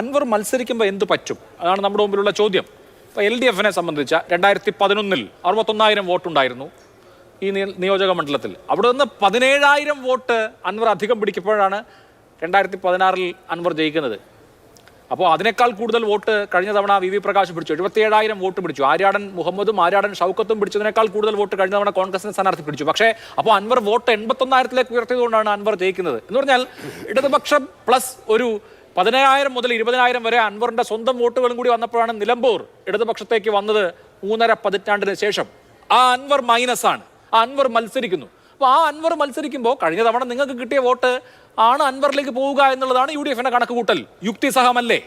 അൻവർ മത്സരിക്കുമ്പോൾ എന്ത് പറ്റും? അതാണ് നമ്മുടെ മുമ്പിലുള്ള ചോദ്യം. ഇപ്പോൾ എൽ ഡി എഫിനെ സംബന്ധിച്ച രണ്ടായിരത്തി പതിനൊന്നിൽ അറുപത്തൊന്നായിരം വോട്ടുണ്ടായിരുന്നു ഈ നിയോജക മണ്ഡലത്തിൽ. അവിടെ നിന്ന് പതിനേഴായിരം വോട്ട് അൻവർ അധികം പിടിക്കുമ്പോഴാണ് രണ്ടായിരത്തി പതിനാറിൽ അൻവർ ജയിക്കുന്നത്. അപ്പോൾ അതിനേക്കാൾ കൂടുതൽ വോട്ട് കഴിഞ്ഞ തവണ വി വി പ്രകാശ് പിടിച്ചു. എഴുപത്തിയേഴായിരം വോട്ട് പിടിച്ചു. ആര്യാടൻ മുഹമ്മദും ആര്യാടൻ ഷൗക്കത്തും പിടിച്ചതിനേക്കാൾ കൂടുതൽ വോട്ട് കഴിഞ്ഞ തവണ കോൺഗ്രസിന് സ്ഥാനാർത്ഥി പിടിച്ചു. പക്ഷേ അപ്പോൾ അൻവർ വോട്ട് എൺപത്തൊന്നായിരത്തിലേക്ക് ഉയർത്തിയതുകൊണ്ടാണ് അൻവർ ജയിക്കുന്നത്. എന്ന് പറഞ്ഞാൽ ഇടതുപക്ഷം പ്ലസ് ഒരു പതിനായിരം മുതൽ ഇരുപതിനായിരം വരെ അൻവറിന്റെ സ്വന്തം വോട്ടുകളും കൂടി വന്നപ്പോഴാണ് നിലമ്പൂർ ഇടതുപക്ഷത്തേക്ക് വന്നത് മൂന്നര പതിറ്റാണ്ടിന് ശേഷം. ആ അൻവർ മൈനസ് ആണ്. ആ അൻവർ മത്സരിക്കുന്നു. അപ്പോൾ ആ അൻവർ മത്സരിക്കുമ്പോൾ കഴിഞ്ഞ തവണ നിങ്ങൾക്ക് കിട്ടിയ വോട്ട് ആണ് അൻവറിലേക്ക് പോവുക എന്നുള്ളതാണ് യു ഡി എഫിന്റെ കണക്കുകൂട്ടൽ യുക്തിസഹമല്ലേ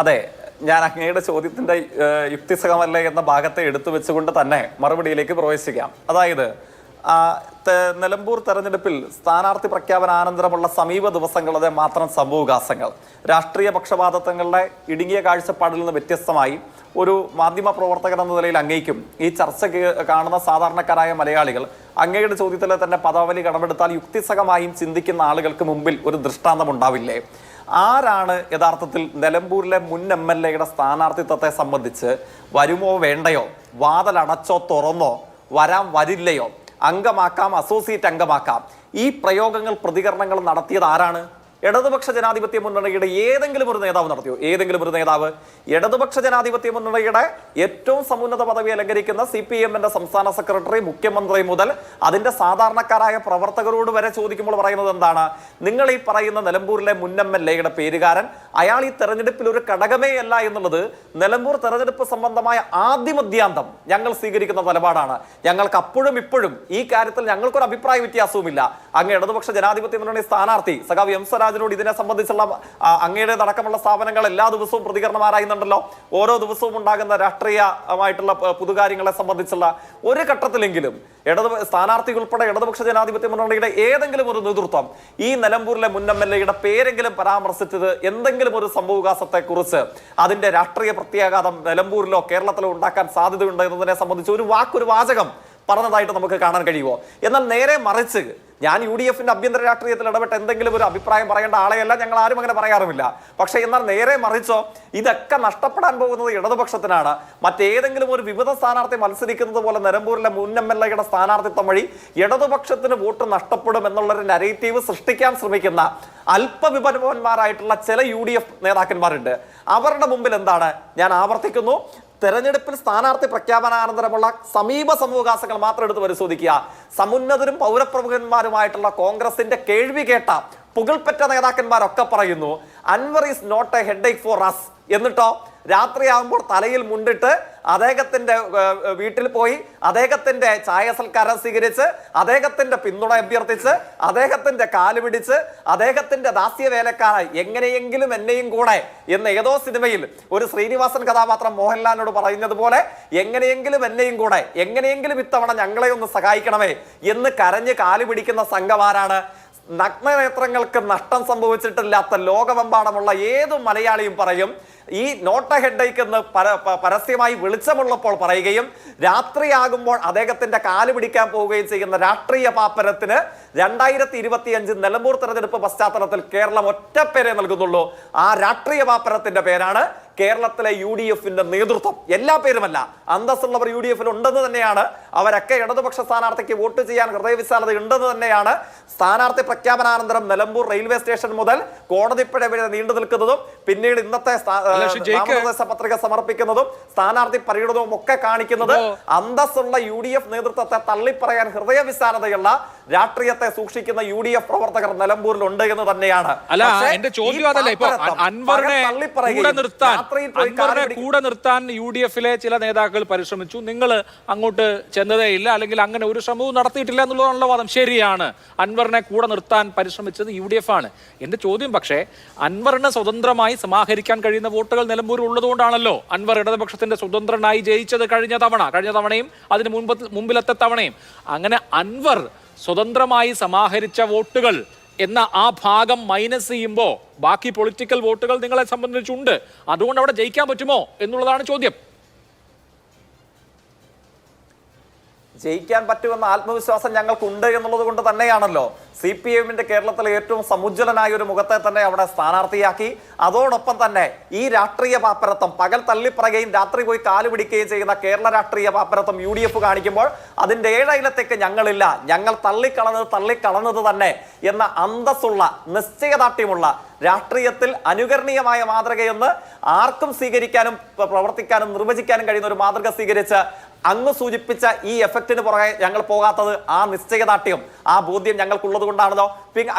അതെ ഞാൻ അങ്ങയുടെ ചോദ്യത്തിന്റെ യുക്തിസഹമല്ലേ എന്ന ഭാഗത്തെ എടുത്തു വെച്ചുകൊണ്ട് തന്നെ മറുപടിയിലേക്ക് പ്രവേശിക്കാം. അതായത് നിലമ്പൂർ തെരഞ്ഞെടുപ്പിൽ സ്ഥാനാർത്ഥി പ്രഖ്യാപനാനന്തരമുള്ള സമീപ ദിവസങ്ങളിലെ മാത്രം സംഭവവികാസങ്ങൾ രാഷ്ട്രീയ പക്ഷപാതത്വങ്ങളുടെ ഇടുങ്ങിയ കാഴ്ചപ്പാടിൽ നിന്ന് വ്യത്യസ്തമായി ഒരു മാധ്യമ പ്രവർത്തകൻ എന്ന നിലയിൽ അങ്ങേക്കും ഈ ചർച്ച കാണുന്ന സാധാരണക്കാരായ മലയാളികൾ അങ്ങയുടെ ചോദ്യത്തിലെ തന്നെ പദാവലി കടമെടുത്താൽ യുക്തിസഹമായും ചിന്തിക്കുന്ന ആളുകൾക്ക് മുമ്പിൽ ഒരു ദൃഷ്ടാന്തം ഉണ്ടാവില്ലേ? ആരാണ് യഥാർത്ഥത്തിൽ നിലമ്പൂരിലെ മുൻ എം എൽ എയുടെ സ്ഥാനാർത്ഥിത്വത്തെ സംബന്ധിച്ച് വരുമോ വേണ്ടയോ? വാതലടച്ചോ തുറന്നോ? വരാൻ വരില്ലയോ? അംഗമാക്കാം അസോസിയേറ്റ് അംഗമാക്കാം. ഈ പ്രയോഗങ്ങൾ പ്രതികരണങ്ങൾ നടത്തിയത് ആരാണ്? ഇടതുപക്ഷ ജനാധിപത്യ മുന്നണിയുടെ ഏതെങ്കിലും ഒരു നേതാവ് നടത്തിയോ? ഏതെങ്കിലും ഒരു നേതാവ് ഇടതുപക്ഷ ജനാധിപത്യ മുന്നണിയുടെ ഏറ്റവും സമുന്നത പദവി അലങ്കരിക്കുന്ന സി പി എമ്മിന്റെ സംസ്ഥാന സെക്രട്ടറി മുഖ്യമന്ത്രി മുതൽ അതിന്റെ സാധാരണക്കാരായ പ്രവർത്തകരോട് വരെ ചോദിക്കുമ്പോൾ പറയുന്നത് എന്താണ്? നിങ്ങൾ ഈ പറയുന്ന നിലമ്പൂരിലെ മുൻ എം എൽ എയുടെ പേരുകാരൻ അയാൾ ഈ തെരഞ്ഞെടുപ്പിൽ ഒരു ഘടകമേ അല്ല എന്നുള്ളത് നിലമ്പൂർ തെരഞ്ഞെടുപ്പ് സംബന്ധമായ ആദ്യമദ്യാന്തം ഞങ്ങൾ സ്വീകരിക്കുന്ന നിലപാടാണ്. ഞങ്ങൾക്ക് അപ്പോഴും ഇപ്പോഴും ഈ കാര്യത്തിൽ ഞങ്ങൾക്കൊരു അഭിപ്രായ വ്യത്യാസവുമില്ല. അങ്ങ് ഇടതുപക്ഷ ജനാധിപത്യ മുന്നണി സ്ഥാനാർത്ഥി സഖാവ് എം സ്വരാജിനോട് ഇതിനെ സംബന്ധിച്ചുള്ള അങ്ങയുടേതടക്കമുള്ള സ്ഥാപനങ്ങൾ എല്ലാ ദിവസവും പ്രതികരണം ആരായുന്നുണ്ടല്ലോ ഓരോ ദിവസവും ഉണ്ടാകുന്ന രാഷ്ട്രീയമായിട്ടുള്ള പുതുകാര്യങ്ങളെ സംബന്ധിച്ചുള്ള ഒരു ഘട്ടത്തിലെങ്കിലും ഇടതു സ്ഥാനാർത്ഥി ഉൾപ്പെടെ ഇടതുപക്ഷ ജനാധിപത്യ മുന്നണിയുടെ ഏതെങ്കിലും ഒരു നേതൃത്വം ഈ നിലമ്പൂരിലെ മുൻ എം എൽ എയുടെ പേരെങ്കിലും പരാമർശിച്ചത് എന്തെങ്കിലും ഒരു സംഭവവികാസത്തെക്കുറിച്ച് അതിന്റെ രാഷ്ട്രീയ പ്രത്യാഘാതം നിലമ്പൂരിലോ കേരളത്തിലോ ഉണ്ടാക്കാൻ സാധ്യതയുണ്ട് എന്നതിനെ സംബന്ധിച്ച് ഒരു വാക്കൊരു വാചകം പറഞ്ഞതായിട്ട് നമുക്ക് കാണാൻ കഴിയുമോ? എന്നാൽ നേരെ മറിച്ച് ഞാൻ യു ഡി എഫിന്റെ ആഭ്യന്തര രാഷ്ട്രീയത്തിൽ ഇടപെട്ട് എന്തെങ്കിലും ഒരു അഭിപ്രായം പറയേണ്ട ആളെയല്ല ഞങ്ങൾ ആരും അങ്ങനെ പറയാറുമില്ല. പക്ഷേ എന്നാൽ നേരെ മറിച്ചോ ഇതൊക്കെ നഷ്ടപ്പെടാൻ പോകുന്നത് ഇടതുപക്ഷത്തിനാണ്. മറ്റേതെങ്കിലും ഒരു വിവിധ സ്ഥാനാർത്ഥി മത്സരിക്കുന്നത് പോലെ നിലമ്പൂരിലെ മുൻ എം എൽ എയുടെ സ്ഥാനാർത്ഥിത്വം വഴി ഇടതുപക്ഷത്തിന് വോട്ട് നഷ്ടപ്പെടും എന്നുള്ളൊരു നരേറ്റീവ് സൃഷ്ടിക്കാൻ ശ്രമിക്കുന്ന അല്പവിപരന്മാരായിട്ടുള്ള ചില യു ഡി എഫ് നേതാക്കന്മാരുണ്ട്. അവരുടെ മുമ്പിൽ എന്താണ്? ഞാൻ ആവർത്തിക്കുന്നു. തെരഞ്ഞെടുപ്പിൽ സ്ഥാനാർത്ഥി പ്രഖ്യാപനാനന്തരമുള്ള സമീപ സമൂഹാസങ്ങൾ മാത്രം എടുത്ത് പരിശോധിക്കുക. സമുന്നതരും പൗരപ്രമുഖന്മാരുമായിട്ടുള്ള കോൺഗ്രസിന്റെ കേൾവി കേട്ട പുകൾപ്പെറ്റ നേതാക്കന്മാരൊക്കെ പറയുന്നു Anvar is not a head for us എന്നിട്ടോ രാത്രിയാകുമ്പോൾ തലയിൽ മുണ്ടിട്ട് അദ്ദേഹത്തിന്റെ വീട്ടിൽ പോയി അദ്ദേഹത്തിന്റെ ചായ സൽക്കാരം സ്വീകരിച്ച് അദ്ദേഹത്തിന്റെ പിന്തുണ അഭ്യർത്ഥിച്ച് അദ്ദേഹത്തിന്റെ കാൽ പിടിച്ച് അദ്ദേഹത്തിന്റെ ദാസ്യവേലക്കാരായി എങ്ങനെയെങ്കിലും എന്നെയും കൂടെ എന്ന് ഏതോ സിനിമയിൽ ഒരു ശ്രീനിവാസൻ കഥാപാത്രം മോഹൻലാലിനോട് പറയുന്നത് പോലെ എങ്ങനെയെങ്കിലും എന്നെയും കൂടെ എങ്ങനെയെങ്കിലും ഇത്തവണ ഞങ്ങളെ ഒന്ന് സഹായിക്കണമേ എന്ന് കരഞ്ഞ് കാൽ പിടിക്കുന്ന സംഘമാരാണ് നഗ്നനേത്രങ്ങൾക്ക് നഷ്ടം സംഭവിച്ചിട്ടില്ലാത്ത ലോകമെമ്പാടുമുള്ള ഏത് മലയാളിയും പറയും ഈ നോട്ട ഹെഡേക്ക് എന്ന് പര- പരസ്യമായി വെളിച്ചമുള്ളപ്പോൾ പറയുകയും രാത്രിയാകുമ്പോൾ അദ്ദേഹത്തിന്റെ കാൽ പിടിക്കാൻ പോവുകയും ചെയ്യുന്ന രാഷ്ട്രീയ പാപ്പരത്തിന് രണ്ടായിരത്തി ഇരുപത്തിയഞ്ച് നിലമ്പൂർ തെരഞ്ഞെടുപ്പ് പശ്ചാത്തലത്തിൽ കേരളം ഒറ്റപ്പേരെ നൽകുന്നുള്ളൂ. ആ രാഷ്ട്രീയ പാപ്പരത്തിന്റെ പേരാണ് കേരളത്തിലെ യു ഡി എഫിന്റെ നേതൃത്വം. എല്ലാ പേരുമല്ല. അന്തസ്സുള്ളവർ യു ഡി എഫിൽ ഉണ്ടെന്ന് തന്നെയാണ്. അവരൊക്കെ ഇടതുപക്ഷ സ്ഥാനാർത്ഥിക്ക് വോട്ട് ചെയ്യാൻ ഹൃദയവിശാലത ഉണ്ടെന്ന് തന്നെയാണ് സ്ഥാനാർത്ഥി പ്രഖ്യാപനാനന്തരം നിലമ്പൂർ റെയിൽവേ സ്റ്റേഷൻ മുതൽ കോടതിപ്പുഴ വരെ നീണ്ടു നിൽക്കുന്നതും പിന്നീട് ഇന്നത്തെ നാമനിർദ്ദേശ പത്രിക സമർപ്പിക്കുന്നതും സ്ഥാനാർത്ഥി പര്യടനവും ഒക്കെ കാണിക്കുന്നത് അന്തസ്സുള്ള യു ഡി എഫ് നേതൃത്വത്തെ തള്ളിപ്പറയാൻ ഹൃദയവിശാലതയുള്ള രാഷ്ട്രീയത്തെ സൂക്ഷിക്കുന്ന യു ഡി എഫ് പ്രവർത്തകർ നിലമ്പൂരിൽ ഉണ്ട് എന്ന് തന്നെയാണ്. അല്ല എന്റെ ചോദ്യം അതല്ല ഇപ്പൊ അൻവറിനെ കൂടെ നിർത്താൻ അൻവറിനെ കൂടെ നിർത്താൻ യു ഡി എഫിലെ ചില നേതാക്കൾ പരിശ്രമിച്ചു. നിങ്ങൾ അങ്ങോട്ട് ചെന്നതേ ഇല്ല അല്ലെങ്കിൽ അങ്ങനെ ഒരു ശ്രമവും നടത്തിയിട്ടില്ല എന്നുള്ളതാണല്ലോ വാദം. ശരിയാണ്. അൻവറിനെ കൂടെ നിർത്താൻ പരിശ്രമിച്ചത് യു ഡി എഫ് ആണ്. എന്റെ ചോദ്യം പക്ഷേ അൻവറിന് സ്വതന്ത്രമായി സമാഹരിക്കാൻ കഴിയുന്ന വോട്ടുകൾ നിലമ്പൂരിൽ ഉള്ളതുകൊണ്ടാണല്ലോ അൻവർ ഇടതുപക്ഷത്തിന്റെ സ്വതന്ത്രനായി ജയിച്ചത് കഴിഞ്ഞ തവണ. കഴിഞ്ഞ തവണയും അതിന് മുൻപ് മുമ്പിലത്തെ തവണയും. അങ്ങനെ അൻവർ സ്വതന്ത്രമായി സമാഹരിച്ച വോട്ടുകൾ എന്ന ആ ഭാഗം മൈനസ് ചെയ്യുമ്പോൾ ബാക്കി പൊളിറ്റിക്കൽ വോട്ടുകൾ നിങ്ങളെ സംബന്ധിച്ചുണ്ട്. അതുകൊണ്ട് അവിടെ ജയിക്കാൻ പറ്റുമോ എന്നുള്ളതാണ് ചോദ്യം. ജയിക്കാൻ പറ്റുമെന്ന ആത്മവിശ്വാസം ഞങ്ങൾക്കുണ്ട് എന്നുള്ളത് കൊണ്ട് തന്നെയാണല്ലോ സി പി എമ്മിന്റെ കേരളത്തിലെ ഏറ്റവും സമുജ്വലനായ ഒരു മുഖത്തെ തന്നെ അവിടെ സ്ഥാനാർത്ഥിയാക്കി. അതോടൊപ്പം തന്നെ ഈ രാഷ്ട്രീയ പാപ്പരത്വം പകൽ തള്ളിപ്പറയുകയും രാത്രി പോയി കാൽ പിടിക്കുകയും ചെയ്യുന്ന കേരള രാഷ്ട്രീയ പാപ്പരത്വം യു ഡി എഫ് കാണിക്കുമ്പോൾ അതിന്റെ ഏഴയിലത്തേക്ക് ഞങ്ങളില്ല. ഞങ്ങൾ തള്ളിക്കളഞ്ഞത് തള്ളിക്കളഞ്ഞത് തന്നെ എന്ന അന്തസ്സുള്ള നിശ്ചയദാർഢ്യമുള്ള രാഷ്ട്രീയത്തിൽ അനുകരണീയമായ മാതൃകയെന്ന് ആർക്കും സ്വീകരിക്കാനും പ്രവർത്തിക്കാനും നിർവചിക്കാനും കഴിയുന്ന ഒരു മാതൃക സ്വീകരിച്ച് അങ്ങ് സൂചിപ്പിച്ച ഈ എഫക്റ്റിന് പുറകെ ഞങ്ങൾ പോകാത്തത് ആ നിശ്ചയദാർഢ്യം ആ ബോധ്യം ഞങ്ങൾക്കുള്ളത് കൊണ്ടാണല്ലോ.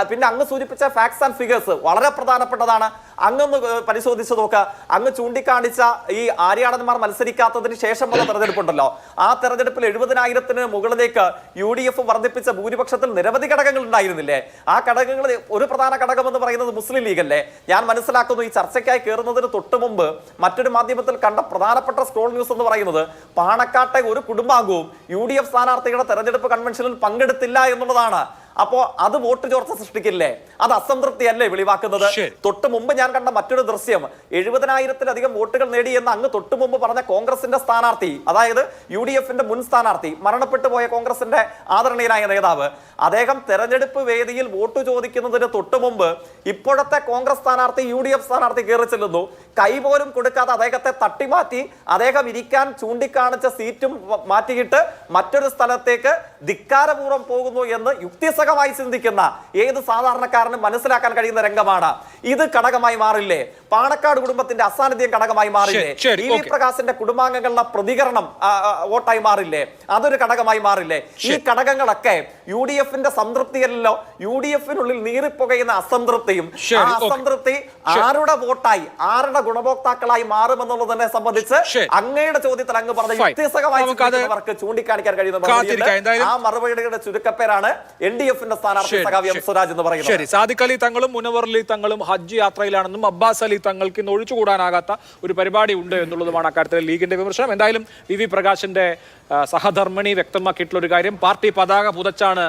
പിന്നെ അങ്ങ് സൂചിപ്പിച്ച ഫാക്ട്സ് ആൻഡ് ഫിഗേഴ്സ് വളരെ പ്രധാനപ്പെട്ടതാണ്. അങ്ങൊന്ന് പരിശോധിച്ച് നോക്കുക അങ്ങ് ചൂണ്ടിക്കാണിച്ച ഈ ആര്യാടന്മാർ മത്സരിക്കാത്തതിന് ശേഷമുള്ള തെരഞ്ഞെടുപ്പുണ്ടല്ലോ. ആ തെരഞ്ഞെടുപ്പിൽ എഴുപതിനായിരത്തിന് മുകളിലേക്ക് യു ഡി എഫ് വർദ്ധിപ്പിച്ച ഭൂരിപക്ഷത്തിൽ നിരവധി ഘടകങ്ങൾ ഉണ്ടായിരുന്നില്ലേ? ആ ഘടകങ്ങൾ ഒരു പ്രധാന ഘടകം എന്ന് പറയുന്നത് മുസ്ലിം അല്ലേ ഞാൻ മനസ്സിലാക്കുന്നു ഈ ചർച്ചയ്ക്കായി കയറുന്നതിന് തൊട്ട് മുമ്പ് മറ്റൊരു മാധ്യമത്തിൽ കണ്ട പ്രധാനപ്പെട്ട സ്ക്രോൾ ന്യൂസ് എന്ന് പറയുന്നത് പാണക്കാട്ടെ ഒരു കുടുംബാംഗവും യു ഡി എഫ് സ്ഥാനാർത്ഥികളുടെ തെരഞ്ഞെടുപ്പ് കൺവെൻഷനിൽ പങ്കെടുത്തില്ല എന്നുള്ളതാണ്. അപ്പോ അത് വോട്ട് ചോർച്ച സൃഷ്ടിക്കില്ലേ? അത് അസംതൃപ്തിയല്ലേ വെളിവാക്കുന്നത്? ശരി. തൊട്ട് മുമ്പ് ഞാൻ കണ്ട മറ്റൊരു ദൃശ്യം. എഴുപതിനായിരത്തിലധികം വോട്ടുകൾ നേടി എന്ന് അങ്ങ് തൊട്ട് മുമ്പ് പറഞ്ഞ കോൺഗ്രസിന്റെ സ്ഥാനാർത്ഥി അതായത് യു ഡി എഫിന്റെ മുൻ സ്ഥാനാർത്ഥി മരണപ്പെട്ടു പോയ കോൺഗ്രസിന്റെ ആദരണീയനായ നേതാവ്. അദ്ദേഹം തെരഞ്ഞെടുപ്പ് വേദിയിൽ വോട്ട് ചോദിക്കുന്നതിന് തൊട്ട് മുമ്പ് ഇപ്പോഴത്തെ കോൺഗ്രസ് സ്ഥാനാർത്ഥി യു ഡി എഫ് സ്ഥാനാർത്ഥി കയറി ചെല്ലുന്നു. കൈ പോലും കൊടുക്കാതെ അദ്ദേഹത്തെ തട്ടിമാറ്റി അദ്ദേഹം ഇരിക്കാൻ ചൂണ്ടിക്കാണിച്ച സീറ്റും മാറ്റിയിട്ട് മറ്റൊരു സ്ഥലത്തേക്ക് ധിക്കാരപൂർവം പോകുന്നു എന്ന് യുക്തിസഹമായി ചിന്തിക്കുന്ന ഏത് സാധാരണക്കാരനും മനസ്സിലാക്കാൻ കഴിയുന്ന രംഗമാണ്. ഇത് ഘടകമായി മാറില്ലേ? പാണക്കാട് കുടുംബത്തിന്റെ അസാന്നിധ്യം ഘടകമായി മാറില്ലേ? E V. പ്രകാശിന്റെ കുടുംബാംഗങ്ങളുടെ പ്രതികരണം വോട്ടായി മാറില്ലേ? അതൊരു ഘടകമായി മാറില്ലേ? ഈ ഘടകങ്ങളൊക്കെ യു ഡി എഫിന്റെ സംതൃപ്തിയല്ലോ യു ഡി എഫിനുള്ളിൽ നീറിപ്പുകയുന്ന അസംതൃപ്തിയും. ആ. അസംതൃപ്തി. ആരുടെ വോട്ടായി? ആരുടെ ഗുണഭോക്താക്കളായി മാറുമെന്നുള്ളതിനെ സംബന്ധിച്ച്. അങ്ങയുടെ ചോദ്യത്തിൽ അങ്ങ് പറഞ്ഞ വ്യത്യസ്തമായി ചൂണ്ടിക്കാണിക്കാൻ കഴിയുന്ന ആ മറുപടിയുടെ ചുരുക്കപ്പേരാണ് എൻ ഡി എഫിന്റെ സ്ഥാനാർത്ഥി സഖാവ് എം സ്വരാജ് എന്ന് പറയുന്നത്. ശരി സാദിഖ് അലി തങ്ങളും മുനവർ അലി തങ്ങളും ഹജ്ജ് യാത്രയിലാണെന്നും അബ്ബാസ് അലി തങ്ങൾക്ക് ഇന്ന് ഒഴിച്ചുകൂടാനാകാത്ത ഒരു പരിപാടി ഉണ്ട് എന്നുള്ളതുമാണ് അക്കാര്യത്തിൽ ലീഗിന്റെ വിമർശനം. എന്തായാലും വി വി പ്രകാശിന്റെ സഹധർമ്മിണി വ്യക്തമാക്കിയിട്ടുള്ള ഒരു കാര്യം. പാർട്ടി പതാക പുതച്ചാണ്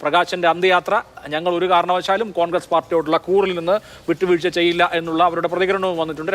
പ്രകാശിന്റെ അന്ത്യയാത്ര. ഞങ്ങൾ ഒരു കാരണവശാലും കോൺഗ്രസ് പാർട്ടിയോടുള്ള കൂറിൽ നിന്ന് വിട്ടുവീഴ്ച ചെയ്യില്ല എന്നുള്ള അവരുടെ പ്രതികരണവും വന്നിട്ടുണ്ട്.